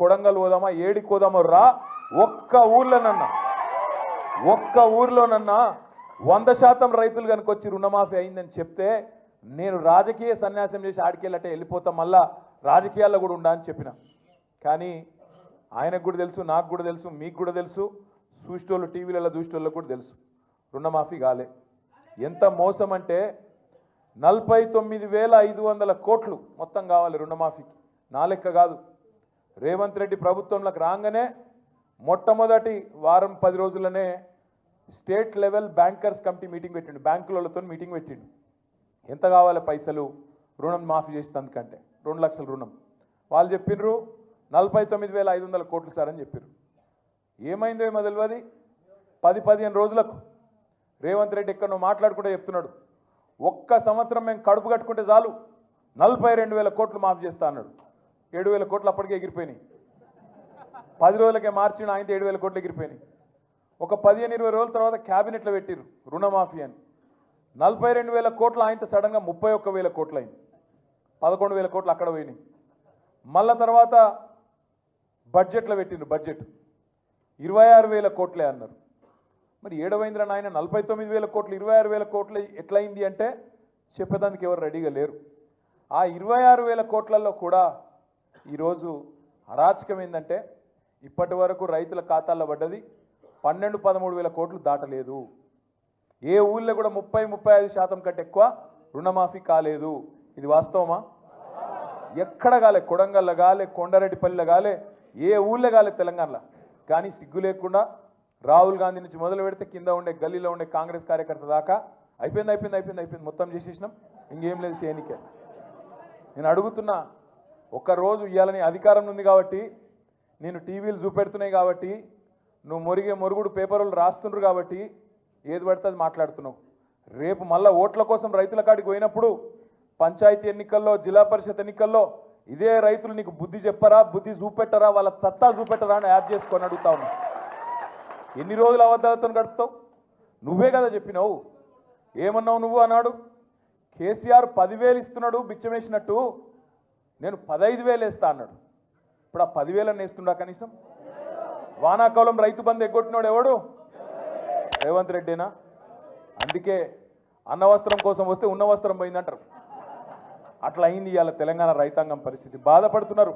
కొడంగల్ పోదామా ఏడికి పోదామో రా? ఒక్క ఊర్లోనన్నా ఒక్క ఊర్లోనన్నా వంద శాతం రైతులు కనుక వచ్చి రుణమాఫీ అయిందని చెప్తే నేను రాజకీయ సన్యాసం చేసి ఆడికెళ్ళటే వెళ్ళిపోతాం మళ్ళా రాజకీయాల్లో కూడా ఉండా అని చెప్పిన. కానీ ఆయనకు కూడా తెలుసు నాకు కూడా తెలుసు మీకు కూడా తెలుసు చూసేటోళ్ళు టీవీలలో చూసేటోళ్ళకు కూడా తెలుసు. రుణమాఫీ కాలే. ఎంత మోసం అంటే నలభై తొమ్మిది వేల ఐదు వందల కోట్లు మొత్తం కావాలి రుణమాఫీకి. నా లెక్క కాదు. రేవంత్ రెడ్డి ప్రభుత్వంలోకి రాగానే మొట్టమొదటి వారం పది రోజులనే state level bankers committee meeting పెట్టిండు. బ్యాంకులతో మీటింగ్ పెట్టిండు. ఎంత కావాలి పైసలు? రుణం మాఫీ చేసినందుకంటే రెండు లక్షల రుణం. వాళ్ళు చెప్పిర్రు నలభై తొమ్మిది వేల ఐదు వందల కోట్లు సార్ అని చెప్పారు ఏమైందో ఏమో తెలియదు పది పదిహేను రోజులకు రేవంత్ రెడ్డి ఎక్కడో మాట్లాడుకుంటే చెప్తున్నాడు. ఒక్క సంవత్సరం మేము కడుపు కట్టుకుంటే చాలు నలభై రెండు వేల కోట్లు మాఫీ చేస్తా అన్నాడు. ఏడు వేల కోట్లు అప్పటికే ఎగిరిపోయినాయి. పది రోజులకే మార్చిన ఆయన ఏడు వేల కోట్లు ఎగిరిపోయినాయి. ఒక పదిహేను ఇరవై రోజుల తర్వాత క్యాబినెట్లో పెట్టిరు రుణమాఫీ అని. నలభై రెండు వేల కోట్లు ఆయనతో సడన్గా ముప్పై ఒక్క వేల కోట్లు అయింది పదకొండు వేల కోట్లు అక్కడ పోయినాయి. మళ్ళా తర్వాత బడ్జెట్లో పెట్టిండ్రు బడ్జెట్. ఇరవై ఆరు వేల కోట్లే అన్నారు. మరి ఏడవైంద్ర నాయన నలభై తొమ్మిది వేల కోట్లు ఇరవై ఆరు వేల కోట్లు ఎట్లయింది అంటే చెప్పేదానికి ఎవరు రెడీగా లేరు. ఆ ఇరవై ఆరు వేల కోట్లలో కూడా ఈరోజు అరాచకం ఏంటంటే ఇప్పటి వరకు రైతుల ఖాతాల్లో పడ్డది పన్నెండు పదమూడు వేల కోట్లు దాటలేదు. ఏ ఊళ్ళో కూడా ముప్పై ముప్పై ఐదు శాతం కంటే ఎక్కువ రుణమాఫీ కాలేదు. ఇది వాస్తవమా? ఎక్కడ కాలే కొడంగల్లో కాలే కొండారెడ్డిపల్లిలో కాలే ఏ ఊళ్ళో కాలే తెలంగాణలో. కానీ సిగ్గు లేకుండా రాహుల్ గాంధీ నుంచి మొదలు పెడితే కింద ఉండే గల్లీలో ఉండే కాంగ్రెస్ కార్యకర్త దాకా అయిపోయింది అయిపోయింది అయిపోయింది అయిపోయింది. మొత్తం చేసేసినాం. ఇంకేం లేదు చేయనికే నేను అడుగుతున్నా ఒక్కరోజు ఇవ్వాలని అధికారం ఉంది కాబట్టి నేను టీవీలు చూపెడుతున్నాయి కాబట్టి నువ్వు మొరిగే మొరుగుడు పేపర్లు రాస్తుండ్రు కాబట్టి ఏది పడితే అది మాట్లాడుతున్నావు. రేపు మళ్ళీ ఓట్ల కోసం రైతుల కాడికి పోయినప్పుడు పంచాయతీ ఎన్నికల్లో జిల్లా పరిషత్ ఎన్నికల్లో ఇదే రైతులు నీకు బుద్ధి చెప్పరా బుద్ధి చూపెట్టరా వాళ్ళ తత్తా చూపెట్టరా అని యాడ్ చేసుకొని అడుగుతా ఉన్నా. ఎన్ని రోజులు అబద్ధాలతో గడుపుతావు? నువ్వే కదా చెప్పినావు. ఏమన్నావు నువ్వు అన్నాడు? కేసీఆర్ పదివేలు ఇస్తున్నాడు బిచ్చమేసినట్టు. నేను పదహైదు వేలు వేస్తా అన్నాడు. ఇప్పుడు ఆ పదివేలను వేస్తుండా కనీసం? వానాకాలం రైతు బంధు ఎగ్గొట్టినోడు ఎవడు? రేవంత్ రెడ్డినా? అందుకే అన్న వస్త్రం కోసం వస్తే ఉన్న వస్త్రం పోయిందంటారు. అట్లా అయింది ఇవాళ తెలంగాణ రైతాంగం పరిస్థితి. బాధపడుతున్నారు.